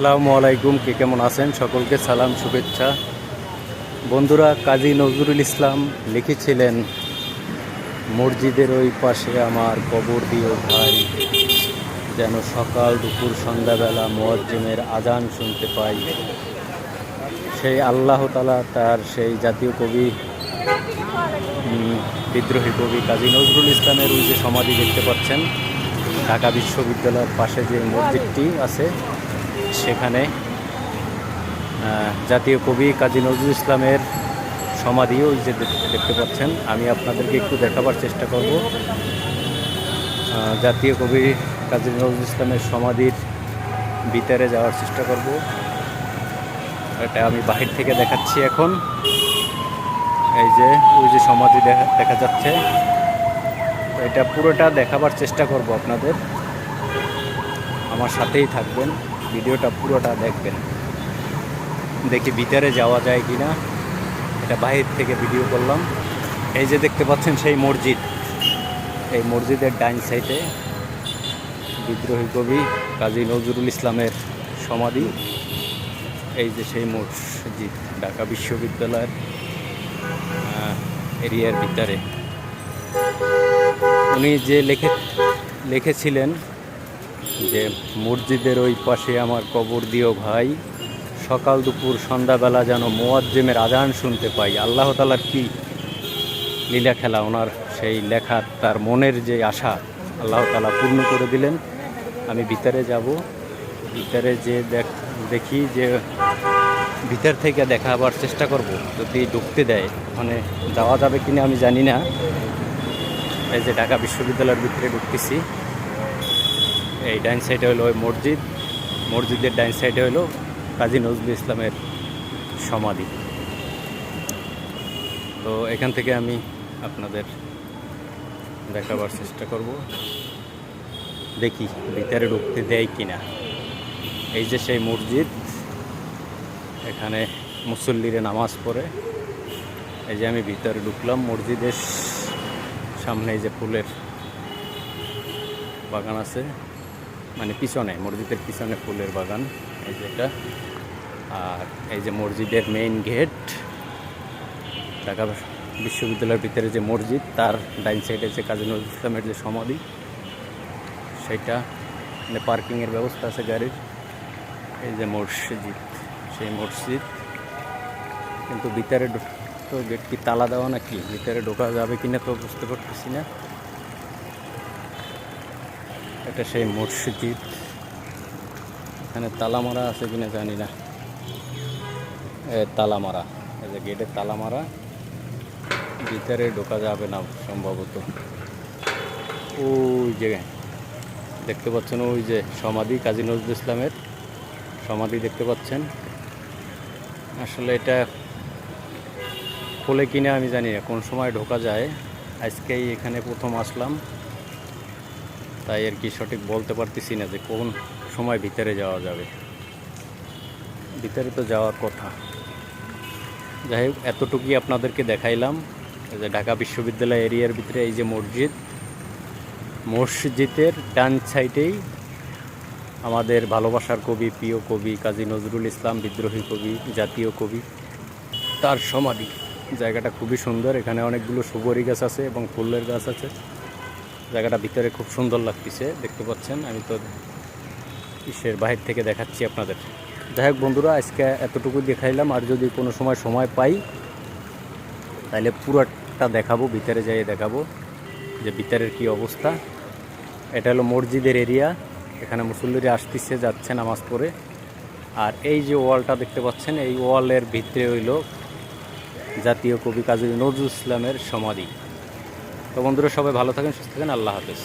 আসসালামু আলাইকুম, কে কেমন আছেন? সকলকে সালাম, শুভেচ্ছা। বন্ধুরা, কাজী নজরুল ইসলাম লিখেছিলেন, মসজিদের ওই পাশে আমার কবর দিও ভাই, যেন সকাল দুপুর সন্ধ্যাবেলা মোয়াজ্জিমের আজান শুনতে পাই। সেই আল্লাহ তালা তার সেই জাতীয় কবি বিদ্রোহী কবি কাজী নজরুল ইসলামের ওই যে সমাধি দেখতে পাচ্ছেন, ঢাকা বিশ্ববিদ্যালয়ের পাশে যে মসজিদটি আছে সেখানে জাতীয় কবি কাজী নজরুল ইসলামের সমাধি ওই যে দেখ- দেখতে পাচ্ছেন। আমি আপনাদেরকে একটু দেখাবার চেষ্টা করব। জাতীয় কবি কাজী নজরুল ইসলামের সমাধির ভিতরে যাওয়ার চেষ্টা করব। এটা আমি বাহির থেকে দেখাচ্ছি এখন। এই যে, ওই যে সমাধি দেখা দেখা যাচ্ছে। এটা পুরোটা দেখাবার চেষ্টা করব আপনাদের। আমার সাথেই থাকবেন। ভিডিওটা পুরোটা দেখবেন। দেখি ভিতরে যাওয়া যায় কি না এটা বাহির থেকে ভিডিও করলাম। এই যে দেখতে পাচ্ছেন সেই মসজিদ। এই মসজিদের ডাইন সাইডে বিদ্রোহী কবি কাজী নজরুল ইসলামের সমাধি। এই যে সেই মসজিদ, ঢাকা বিশ্ববিদ্যালয়ের এরিয়ার ভিতরে। উনি যে লেখে, লিখেছিলেন যে মসজিদের ওই পাশে আমার কবর দিও ভাই, সকাল দুপুর সন্ধ্যাবেলা যেন মোয়াজ্জেমের আজান শুনতে পাই। আল্লাহ তালার কি লীলা খেলা, ওনার সেই লেখার তার মনের যে আশা, আল্লাহ তালা পূর্ণ করে দিলেন। আমি ভিতরে যাব, ভিতরে যে দেখ দেখি যে ভিতর থেকে দেখাবার চেষ্টা করব, যদি ঢুকতে দেয়। ওখানে যাওয়া যাবে কিনা আমি জানি না। এই যে ঢাকা বিশ্ববিদ্যালয়ের ভিতরে ঢুকতেছি। এই ডাইন সাইডে হলো ওই মসজিদ। মসজিদের ডাইন সাইডে হলো কাজী নজরুল ইসলামের সমাধি। তো এখান থেকে আমি আপনাদের দেখাবার চেষ্টা করব। দেখি ভিতরে ঢুকতে দেয় কিনা। এই যে সেই মসজিদ, এখানে মুসল্লিরে নামাজ পড়ে। এই যে আমি ভিতরে ঢুকলাম, মসজিদের সামনে এই যে ফুলের বাগান আছে। মানে পিছনে, মসজিদের পিছনে ফুলের বাগান, এই যে এটা। আর এই যে মসজিদের মেইন গেট ঢাকা বিশ্ববিদ্যালয়ের ভিতরে যে মসজিদ, তার ডাইন সাইডে যে কাজী নজরুল ইসলামের যে সমাধি, সেটা মানে পার্কিংয়ের ব্যবস্থা আছে গাড়ির। এই যে মসজিদ, সেই মসজিদ। কিন্তু ভিতরে তো গেট কি তালা দেওয়া নাকি? ভিতরে ঢোকা যাবে কিনা তো বুঝতে পারতেছি না। এটা সেই মসজিদ। এখানে তালা মারা আছে কিনা জানি না। তালা মারা এই যে গেটে তালা মারা ভিতরে ঢোকা যাবে না সম্ভবত। ওই যে দেখতে পাচ্ছেন, ওই যে সমাধি কাজী নজরুল ইসলামের সমাধি দেখতে পাচ্ছেন। আসলে এটা খোলে কিনা আমি জানি না, কোন সময় ঢোকা যায়। আজকেই এখানে প্রথম আসলাম। তাই আর কি সঠিক বলতে পারতেছি না যে কোন সময় ভিতরে যাওয়া যাবে। ভিতরে তো যাওয়ার কথা। যাই হোক, এতটুকুই আপনাদেরকে দেখাইলাম যে ঢাকা বিশ্ববিদ্যালয় এরিয়ার ভিতরে এই যে মসজিদ, মসজিদের ডান সাইডেই আমাদের ভালোবাসার কবি, প্রিয় কবি কাজী নজরুল ইসলাম, বিদ্রোহী কবি, জাতীয় কবি, তার সমাধি। জায়গাটা খুবই সুন্দর, এখানে অনেকগুলো সুবরি গাছ আছে এবং ফুলের গাছ আছে। জায়গাটা ভিতরে খুব সুন্দর লাগতেছে, দেখতে পাচ্ছেন। আমি তো ইসের বাহির থেকে দেখাচ্ছি আপনাদের। যাই হোক বন্ধুরা, আজকে এতটুকু দেখাইলাম। আর যদি কোনো সময় সময় পাই তাহলে পুরোটা দেখাবো, ভিতরে যাই দেখাবো যে ভিতরের কি অবস্থা। এটা হলো মসজিদের এরিয়া। এখানে মুসল্লিরা আসতেছে, যাচ্ছে নামাজ পড়ে। আর এই যে ওয়ালটা দেখতে পাচ্ছেন, এই ওয়ালের ভিতরে হইল জাতীয় কবি কাজী নজরুল ইসলামের সমাধি। তো বন্ধুরা সবাই ভালো থাকেন সুস্থ থাকেন আল্লাহ হাফেজ।